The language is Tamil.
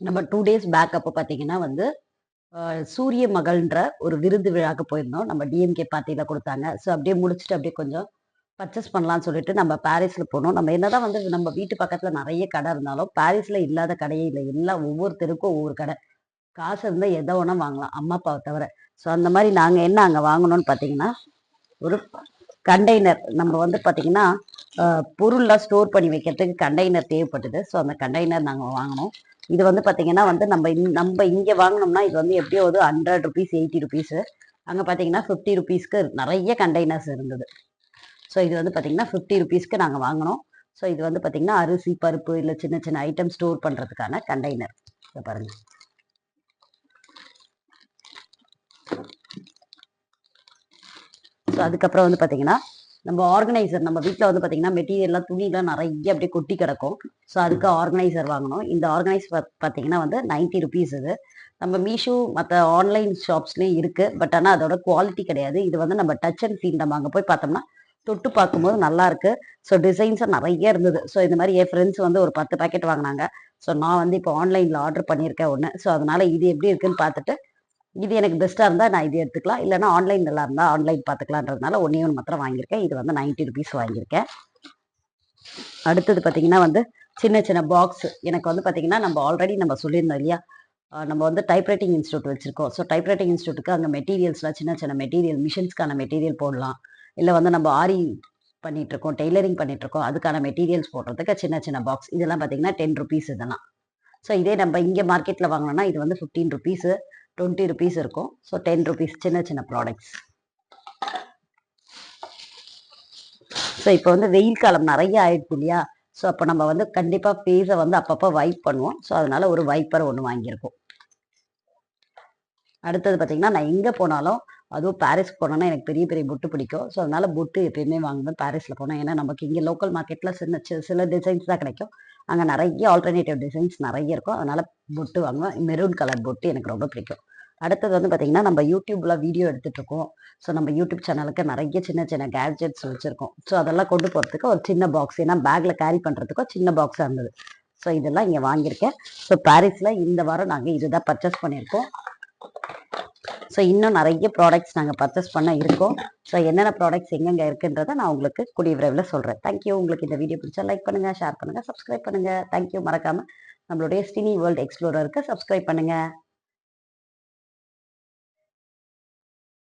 நம்ம டூ டேஸ் பேக் அப்போ பார்த்தீங்கன்னா வந்து சூரிய மகள்ன்ற ஒரு விருது விழாக்கு போயிருந்தோம். நம்ம டிஎம்கே பார்ட்டியில் கொடுத்தாங்க. ஸோ அப்படியே முடிச்சுட்டு அப்படியே கொஞ்சம் பர்ச்சேஸ் பண்ணலாம்னு சொல்லிட்டு நம்ம பாரிஸில் போனோம். நம்ம என்னதான் வந்து நம்ம வீட்டு பக்கத்தில் நிறைய கடை இருந்தாலும் பாரிஸில் இல்லாத கடையே இல்லை. எல்லாம் ஒவ்வொரு தெருக்கும் ஒவ்வொரு கடை. காசு இருந்தால் எதை வேணா வாங்கலாம் அம்மா அப்பாவை தவிர. ஸோ அந்த மாதிரி நாங்கள் என்ன அங்கே வாங்கணும்னு பார்த்தீங்கன்னா ஒரு கண்டெய்னர் நம்ம வந்து பார்த்தீங்கன்னா பொருள்லாம் ஸ்டோர் பண்ணி வைக்கிறதுக்கு கண்டெய்னர் தேவைப்பட்டது. ஸோ அந்த கண்டெய்னர் நாங்கள் வாங்கினோம். இது வந்து பார்த்தீங்கன்னா வந்து நம்ம இந்- நம்ம இங்கே வாங்கினோம்னா இது வந்து எப்படியோ ஒரு ஹண்ட்ரட் ருபீஸ் எயிட்டி ருபீஸு அங்கே பார்த்தீங்கன்னா ஃபிஃப்டி ருபீஸ்க்கு நிறைய கண்டெய்னர்ஸ் இருந்தது. ஸோ இது வந்து பார்த்தீங்கன்னா ஃபிஃப்டி ருபீஸ்க்கு நாங்கள் வாங்கினோம். ஸோ இது வந்து பார்த்தீங்கன்னா அரிசி பருப்பு இல்லை சின்ன சின்ன ஐட்டம் ஸ்டோர் பண்ணுறதுக்கான கண்டெய்னர் இதை பாருங்கள் ஸோ அதுக்கப்புறம் வந்து பார்த்தீங்கன்னா நம்ம ஆர்கனைசர் நம்ம வீட்டில் வந்து பார்த்தீங்கன்னா மெட்டீரியல்லாம் துணிலாம் நிறைய அப்படியே கொட்டி கிடக்கும். ஸோ அதுக்கு ஆர்கனைசர் வாங்கணும். இந்த ஆர்கனைசர் பார்த்தீங்கன்னா வந்து நைன்ட்டி ருபீஸ் இது. நம்ம மீஷோ மற்ற ஆன்லைன் ஷாப்ஸ்லேயும் இருக்குது பட் ஆனால் அதோட குவாலிட்டி கிடையாது. இது வந்து நம்ம டச் அண்ட் ஃபீல் நம்ம அங்கே போய் பார்த்தோம்னா தொட்டு பார்க்கும்போது நல்லா இருக்கு. ஸோ டிசைன்ஸும் நிறைய இருந்தது. ஸோ இந்த மாதிரி என் ஃப்ரெண்ட்ஸ் வந்து ஒரு பத்து பேக்கெட் வாங்கினாங்க. ஸோ நான் வந்து இப்போ ஆன்லைனில் ஆர்டர் பண்ணியிருக்கேன் ஒன்று ஸோ அதனால இது எப்படி இருக்குன்னு பார்த்துட்டு இது எனக்கு பெஸ்ட்டாக இருந்தால் நான் இது எடுத்துக்கலாம். இல்லைனா ஆன்லைன் நல்லா இருந்தால் ஆன்லைன் பார்த்துக்கலான்றதுனால ஒன்றே ஒன்று மாத்திரம் வாங்கியிருக்கேன். இது வந்து நைன்ட்டி ருபீஸ் வாங்கியிருக்கேன். அடுத்தது பார்த்தீங்கன்னா வந்து சின்ன சின்ன பாக்ஸ் எனக்கு வந்து பார்த்தீங்கன்னா நம்ம ஆல்ரெடி நம்ம சொல்லியிருந்தோம் இல்லையா? நம்ம வந்து டைப்ரைட்டிங் இன்ஸ்டியூட் வச்சுருக்கோம். ஸோ டைப்ரைட்டிங் இன்ஸ்டியூட்டுக்கு அங்கே மெட்டீரியல்ஸ்லாம் சின்ன சின்ன மெட்டீரியல் மிஷின்ஸ்க்கான மெட்டீரியல் போடலாம். இல்லை வந்து நம்ம ஆரி பண்ணிட்டு இருக்கோம் டெய்லரிங் பண்ணிகிட்ருக்கோம் இருக்கோம் அதுக்கான மெட்டீரியல்ஸ் போடுறதுக்கு சின்ன சின்ன பாக்ஸ் இதெல்லாம் பார்த்தீங்கன்னா டென் ருபீஸ் இதெல்லாம். ஸோ இதே நம்ம இங்கே மார்க்கெட்டில் வாங்கினோன்னா இது வந்து ஃபிஃப்டீன் ருபீஸு டுவெண்ட்டி ருபீஸ் இருக்கும். ஸோ டென் ருபீஸ் சின்ன சின்ன ப்ராடக்ட்ஸ் ஸோ இப்போ வந்து வெயில் காலம் நிறைய ஆயிடுச்சு இல்லையா? ஸோ அப்போ நம்ம வந்து கண்டிப்பாக ஃபேஸை வந்து அப்பப்போ வைப் பண்ணுவோம். ஸோ அதனால் ஒரு வைப்பர் ஒன்று வாங்கியிருக்கோம். அடுத்தது பார்த்திங்கன்னா நான் எங்கே போனாலும் அதுவும் பாரிஸ் போனோன்னா எனக்கு பெரிய பெரிய புட்டு பிடிக்கும். ஸோ அதனால் புட்டு எப்பயுமே வாங்குவேன் பாரிஸில் போனோம் ஏன்னா நமக்கு இங்கே லோக்கல் மார்க்கெட்டில் சின்ன சில டிசைன்ஸ் தான் கிடைக்கும். அங்கே நிறைய ஆல்டர்னேட்டிவ் டிசைன்ஸ் நிறைய இருக்கும். அதனால் பொட்டு வாங்குவேன். மெரூன் கலர் பொட்டு எனக்கு ரொம்ப பிடிக்கும். அடுத்தது வந்து பார்த்தீங்கன்னா நம்ம யூடியூப்பில் வீடியோ எடுத்துகிட்ருக்கோம் ஸோ நம்ம யூடியூப் சேனலுக்கு நிறைய சின்ன சின்ன கேட்ஜெட்ஸ் வச்சுருக்கோம். ஸோ அதெல்லாம் கொண்டு போகிறதுக்கு ஒரு சின்ன பாக்ஸ் ஏன்னா பேக்கில் கேரி பண்ணுறதுக்கோ சின்ன பாக்ஸாக இருந்தது. ஸோ இதெல்லாம் இங்கே வாங்கியிருக்கேன். ஸோ பாரிஸில் இந்த வாரம் நாங்கள் இதுதான் பர்ச்சேஸ் பண்ணியிருக்கோம். ஸோ இன்னும் நிறைய ப்ராடக்ட்ஸ் நாங்கள் பர்ச்சேஸ் பண்ண இருக்கோம். ஸோ என்னென்ன ப்ராடக்ட்ஸ் எங்கெங்கே இருக்குன்றதை நான் உங்களுக்கு கூடிய விரைவில் சொல்கிறேன் தேங்க்யூ உங்களுக்கு இந்த வீடியோ பிடிச்சா லைக் பண்ணுங்கள் ஷேர் பண்ணுங்கள் சப்ஸ்கிரைப் பண்ணுங்கள் தேங்க்யூ மறக்காமல் நம்மளுடைய ஸ்டினி வேர்ல்டு எக்ஸ்ப்ளோரருக்கு சப்ஸ்கிரைப் பண்ணுங்கள்